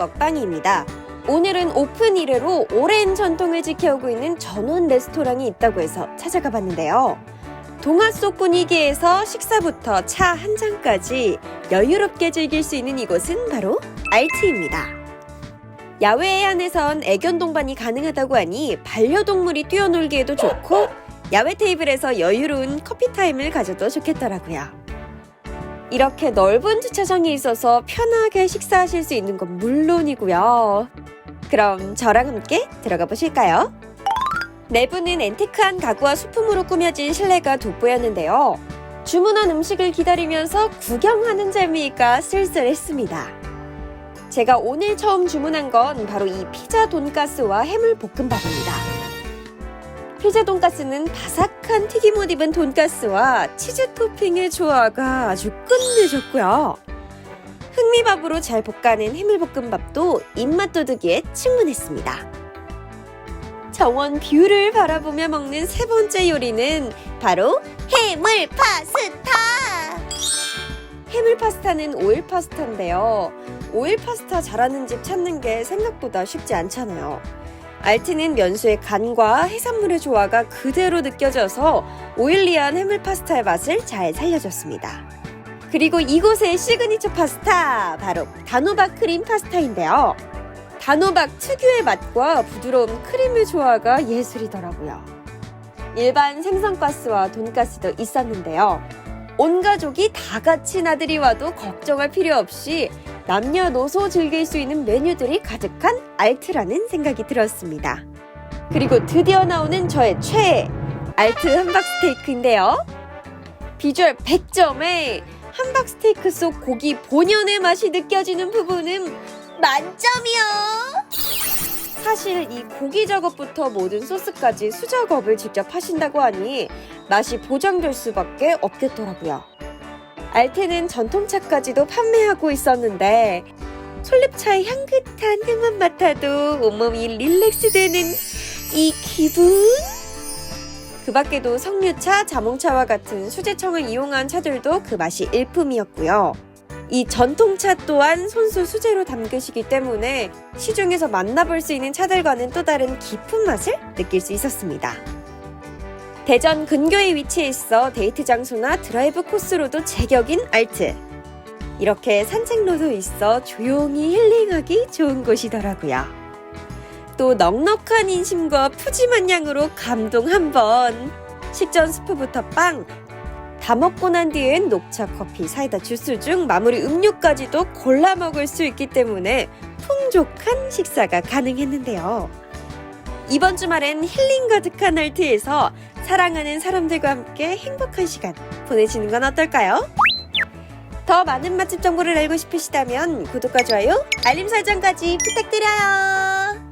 먹방입니다. 오늘은 오픈 이래로 오랜 전통을 지켜오고 있는 전원 레스토랑이 있다고 해서 찾아가 봤는데요. 동화 속 분위기에서 식사부터 차 한 잔까지 여유롭게 즐길 수 있는 이곳은 바로 알트입니다. 야외 안에선 애견 동반이 가능하다고 하니 반려동물이 뛰어놀기에도 좋고 야외 테이블에서 여유로운 커피 타임을 가져도 좋겠더라고요. 이렇게 넓은 주차장이 있어서 편하게 식사하실 수 있는 건 물론이고요. 그럼 저랑 함께 들어가 보실까요? 내부는 앤티크한 가구와 소품으로 꾸며진 실내가 돋보였는데요. 주문한 음식을 기다리면서 구경하는 재미가 쓸쓸했습니다. 제가 오늘 처음 주문한 건 바로 이 피자 돈가스와 해물 볶음밥입니다. 피자 돈가스는 바삭한 튀김옷 입은 돈가스와 치즈 토핑의 조화가 아주 끝내줬고요. 흑미밥으로 잘 볶아낸 해물볶음밥도 입맛 돋우기에 충분했습니다. 정원 뷰를 바라보며 먹는 세 번째 요리는 바로 해물 파스타! 해물 파스타는 오일 파스타인데요. 오일 파스타 잘하는 집 찾는 게 생각보다 쉽지 않잖아요. 알트는 면수의 간과 해산물의 조화가 그대로 느껴져서 오일리한 해물 파스타의 맛을 잘 살려줬습니다. 그리고 이곳의 시그니처 파스타 바로 단호박 크림 파스타인데요. 단호박 특유의 맛과 부드러운 크림의 조화가 예술이더라고요. 일반 생선가스와 돈가스도 있었는데요. 온 가족이 다 같이 나들이 와도 걱정할 필요 없이 남녀노소 즐길 수 있는 메뉴들이 가득한 알트라는 생각이 들었습니다. 그리고 드디어 나오는 저의 최애 알트 함박 스테이크인데요. 비주얼 100점에 함박 스테이크 속 고기 본연의 맛이 느껴지는 부분은 만점이요. 사실 이 고기 작업부터 모든 소스까지 수작업을 직접 하신다고 하니 맛이 보장될 수밖에 없겠더라고요. 알테는 전통차까지도 판매하고 있었는데 솔잎차의 향긋한 향만 맡아도 온몸이 릴렉스되는 이 기분? 그 밖에도 석류차, 자몽차와 같은 수제청을 이용한 차들도 그 맛이 일품이었고요. 이 전통차 또한 손수 수제로 담그시기 때문에 시중에서 만나볼 수 있는 차들과는 또 다른 깊은 맛을 느낄 수 있었습니다. 대전 근교에 위치해 있어 데이트 장소나 드라이브 코스로도 제격인 알트. 이렇게 산책로도 있어 조용히 힐링하기 좋은 곳이더라고요. 또 넉넉한 인심과 푸짐한 양으로 감동 한번. 식전 스프부터 빵, 다 먹고 난 뒤엔 녹차, 커피, 사이다, 주스 중 마무리 음료까지도 골라 먹을 수 있기 때문에 풍족한 식사가 가능했는데요. 이번 주말엔 힐링 가득한 알트에서 사랑하는 사람들과 함께 행복한 시간 보내시는 건 어떨까요? 더 많은 맛집 정보를 알고 싶으시다면 구독과 좋아요, 알림 설정까지 부탁드려요.